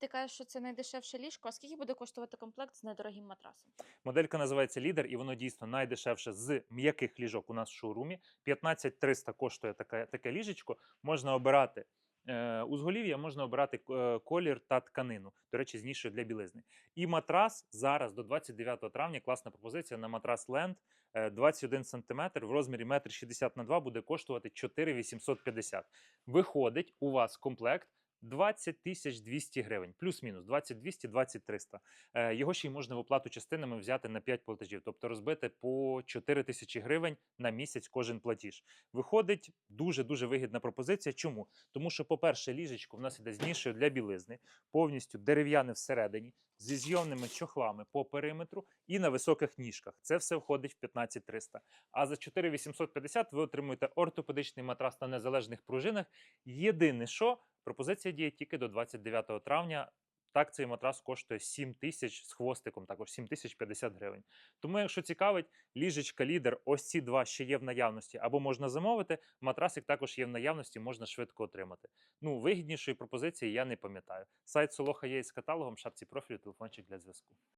Ти кажеш, що це найдешевше ліжко. А скільки буде коштувати комплект з недорогим матрасом? Моделька називається Лідер, і воно дійсно найдешевше з м'яких ліжок у нас в шоурумі. 15 300 коштує таке, таке ліжечко. Можна обирати е, узголів'я, можна обирати е, колір та тканину. До речі, з нішою для білизни. І матрас зараз до 29 травня. Класна пропозиція на матрас е, 21 см в розмірі 1,60 на 2 буде коштувати 4850. Виходить у вас комплект. 20 тисяч 200 гривень, плюс-мінус 20 200, 20 300. Е, Його ще й можна в оплату частинами взяти на 5 платежів, тобто розбити по 4 тисячі гривень на місяць кожен платіж. Виходить дуже дуже вигідна пропозиція. Чому? Тому що, по-перше, ліжечко в нас іде з нішею для білизни, повністю дерев'яне всередині, зі зйомними чохлами по периметру і на високих ніжках. Це все входить в 15 300. А за 4850 ви отримуєте ортопедичний матрас на незалежних пружинах. Єдине, що пропозиція діє тільки до 29 травня. Так, цей матрас коштує 7 тисяч з хвостиком, також 7 тисяч 50 гривень. Тому, якщо цікавить, ліжечка лідер, ось ці два ще є в наявності, або можна замовити. Матрасик також є в наявності, можна швидко отримати. Ну, вигіднішої пропозиції я не пам'ятаю. Сайт Солоха є із каталогом, шапці профілю, телефончик для зв'язку.